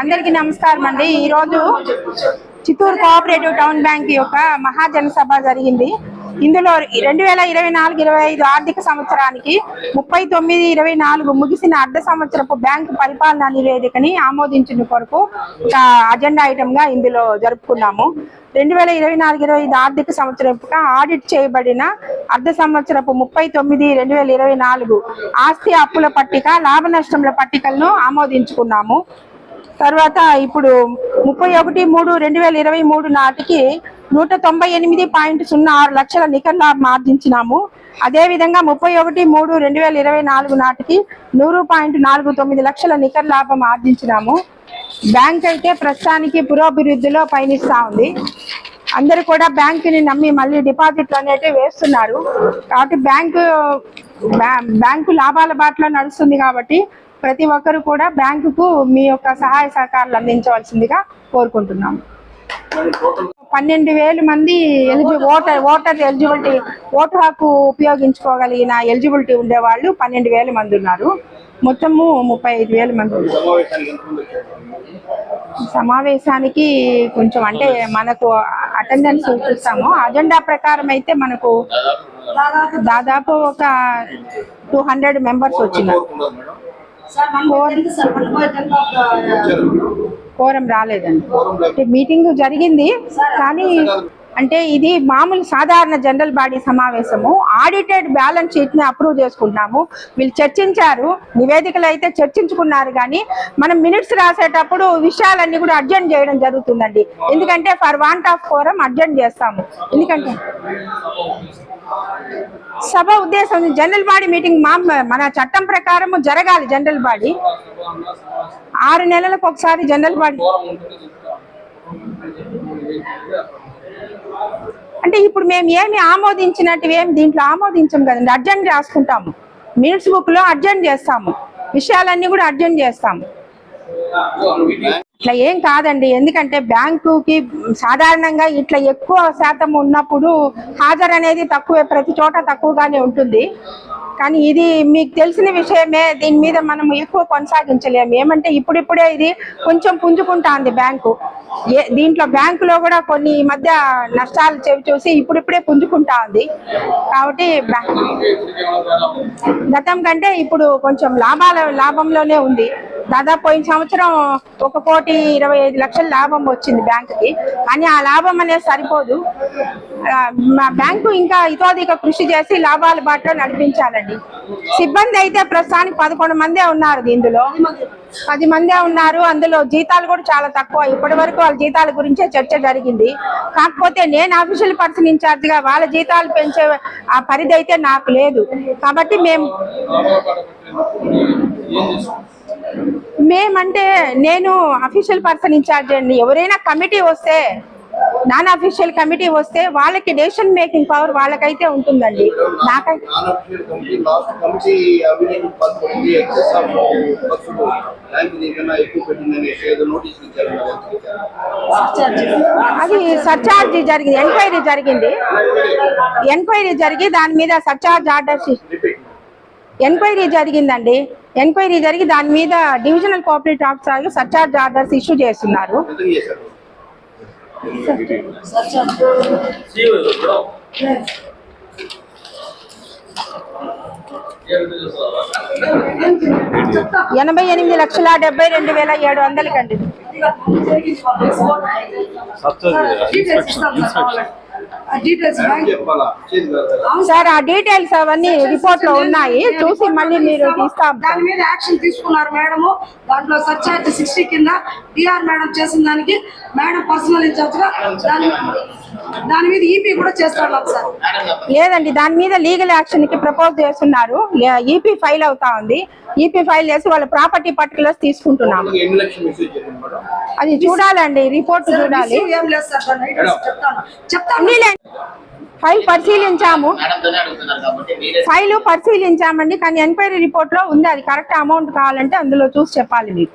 అందరికీ నమస్కారం అండి. ఈరోజు చిత్తూరు కోఆపరేటివ్ టౌన్ బ్యాంక్ యొక్క మహాజన సభ జరిగింది. ఇందులో రెండు వేల ఇరవై నాలుగు ఇరవై ఐదు ఆర్థిక సంవత్సరానికి ముప్పై తొమ్మిది ఇరవై నాలుగు ముగిసిన అర్ధ సంవత్సరపు బ్యాంకు పరిపాలనా నివేదికని ఆమోదించిన కొరకు ఒక అజెండా ఐటమ్గా ఇందులో జరుపుకున్నాము. రెండు వేల ఇరవై నాలుగు ఇరవై ఐదు ఆర్థిక సంవత్సరంగా ఆడిట్ చేయబడిన అర్ధ సంవత్సరపు ముప్పై తొమ్మిది రెండు వేల ఇరవై నాలుగు ఆస్తి అప్పుల పట్టిక లాభ నష్టముల పట్టికలను ఆమోదించుకున్నాము. తర్వాత ఇప్పుడు ముప్పై ఒకటి మూడు రెండు వేల ఇరవై మూడు నాటికి నూట తొంభై ఎనిమిది పాయింట్ సున్నా ఆరు లక్షల నికర లాభం ఆర్జించినాము. అదేవిధంగా ముప్పై ఒకటి మూడు రెండు వేల ఇరవై నాలుగు నాటికి నూరు పాయింట్ నాలుగు తొమ్మిది లక్షల నికర లాభం ఆర్జించినాము. బ్యాంక్ అయితే ప్రస్తుతానికి పురోభివృద్ధిలో పయనిస్తా ఉంది. అందరూ కూడా బ్యాంకుని నమ్మి మళ్ళీ డిపాజిట్లు అనేటివి వేస్తున్నారు. కాబట్టి బ్యాంకు బ్యాంకు లాభాల బాటలో నడుస్తుంది కాబట్టి ప్రతి ఒక్కరు కూడా బ్యాంకుకు మీ యొక్క సహాయ సహకారాలు అందించవలసిందిగా కోరుకుంటున్నాము పన్నెండు వేల మంది eligible voter voter eligibility vote హక్కు ఉపయోగించుకోగలిగిన ఎలిజిబిలిటీ ఉండేవాళ్ళు పన్నెండు వేల మంది ఉన్నారు. మొత్తము ముప్పై ఐదు వేల మంది ఉన్నారు. సమావేశానికి కొంచెం అంటే మనకు అటెండెన్స్ చూపిస్తాము. అజెండా ప్రకారం అయితే మనకు దాదాపు ఒక టూ హండ్రెడ్ మెంబర్స్ వచ్చినారు. కోరం రాలేదండి. మీటింగ్ జరిగింది కానీ అంటే ఇది మామూలు సాధారణ జనరల్ బాడీ సమావేశము. ఆడిటెడ్ బ్యాలెన్స్ షీట్ని అప్రూవ్ చేసుకుంటున్నాము. వీళ్ళు చర్చించారు. నివేదికలు అయితే చర్చించుకున్నారు కానీ మనం మినిట్స్ రాసేటప్పుడు విషయాలన్నీ కూడా అర్జెంట్ చేయడం జరుగుతుందండి. ఎందుకంటే for want of forum urgent చేస్తాము. ఎందుకంటే సభ ఉద్దేశం జనరల్ బాడీ మీటింగ్ మా మన చట్టం ప్రకారం జరగాలి జనరల్ బాడీ. ఆరు నెలలకు ఒకసారి జనరల్ బాడీ అంటే ఇప్పుడు మేము ఏమి ఆమోదించినట్టు ఏమి దీంట్లో ఆమోదించం కదండి అర్జెంట్ రాసుకుంటాము. మినిట్స్ బుక్లో అర్జెంట్ చేస్తాము. విషయాలన్నీ కూడా అర్జెంట్ చేస్తాము. ఇట్లా ఏం కాదండి ఎందుకంటే బ్యాంకుకి సాధారణంగా ఇట్లా ఎక్కువ శాతం ఉన్నప్పుడు హాజరు అనేది తక్కువే ప్రతి చోట తక్కువగానే ఉంటుంది. కానీ ఇది మీకు తెలిసిన విషయమే దీని మీద మనం ఎక్కువ కొనసాగించలేము. ఏమంటే ఇప్పుడిప్పుడే ఇది కొంచెం పుంజుకుంటాంది బ్యాంకు. ఏ దీంట్లో బ్యాంకులో కూడా కొన్ని ఈ మధ్య నష్టాలు చెవి చూసి ఇప్పుడిప్పుడే పుంజుకుంటా ఉంది. కాబట్టి గతం కంటే ఇప్పుడు కొంచెం లాభాల లాభంలోనే ఉంది. దాదాపు పోయిన సంవత్సరం ఒక కోటి ఇరవై ఐదు లక్షల లాభం వచ్చింది బ్యాంకుకి. కానీ ఆ లాభం అనేది సరిపోదు. మా బ్యాంకు ఇంకా ఇతోదిక కృషి చేసి లాభాల బాటలో నడిపించాలండి. సిబ్బంది అయితే ప్రస్తుతానికి పదకొండు మందే ఉన్నారు ఇందులో పది మందే ఉన్నారు. అందులో జీతాలు కూడా చాలా తక్కువ. ఇప్పటి వరకు వాళ్ళ జీతాల గురించే చర్చ జరిగింది. కాకపోతే నేను అఫీషియల్ పర్సన్ ఇన్ఛార్జ్గా వాళ్ళ జీతాలు పెంచే ఆ పరిధి అయితే నాకు లేదు. కాబట్టి మేము మేమంటే నేను అఫీషియల్ పర్సన్ ఇన్ఛార్జ్ అండి. ఎవరైనా కమిటీ వస్తే నాన్ అఫీషియల్ కమిటీ వస్తే వాళ్ళకి డెసిషన్ మేకింగ్ పవర్ వాళ్ళకైతే ఉంటుందండి. అది సర్చార్జ్ జరిగింది ఎంక్వైరీ జరిగింది. ఎంక్వైరీ జరిగి దాని మీద సర్చార్జ్ ఆర్డర్స్ రిపీట్ ఎంక్వైరీ జరిగిందండి. ఎంక్వైరీ జరిగి దాని మీద divisional cooperative officer surcharge orders issue చేస్తున్నారు. ఎనభై ఎనిమిది లక్షల డెబ్బై రెండు వేల ఏడు వందలకండి. సార్ ఆ డీటెయిల్స్ అవన్నీ రిపోర్ట్లో ఉన్నాయి. చూసి మళ్ళీ మీరు తీస్తాం. దాని మీద యాక్షన్ తీసుకున్నారు మేడము. దాంట్లో సర్చార్జ్ సిక్స్టీ కింద డిఆర్ మేడం చేసిన దానికి మేడం పర్సనల్ ఇన్ఛార్జ్గా దాని దాని మీద ఈపీ కూడా చేస్తాడు సార్? లేదండి దాని మీద లీగల్ యాక్షన్కి ప్రపోజ్ చేస్తున్నారు. ఈపీ ఫైల్ అవుతా ఉంది. ఈపీ ఫైల్ చేసి వాళ్ళ ప్రాపర్టీ పర్టికులర్స్ తీసుకుంటున్నాము. అది చూడాలండి రిపోర్ట్ చూడాలి. చెప్తాను. ఫైల్ పరిశీలించాము. ఫైల్ పరిశీలించామండి కానీ ఎంక్వైరీ రిపోర్ట్లో ఉంది అది కరెక్ట్ అమౌంట్ కావాలంటే అందులో చూసి చెప్పాలి మీకు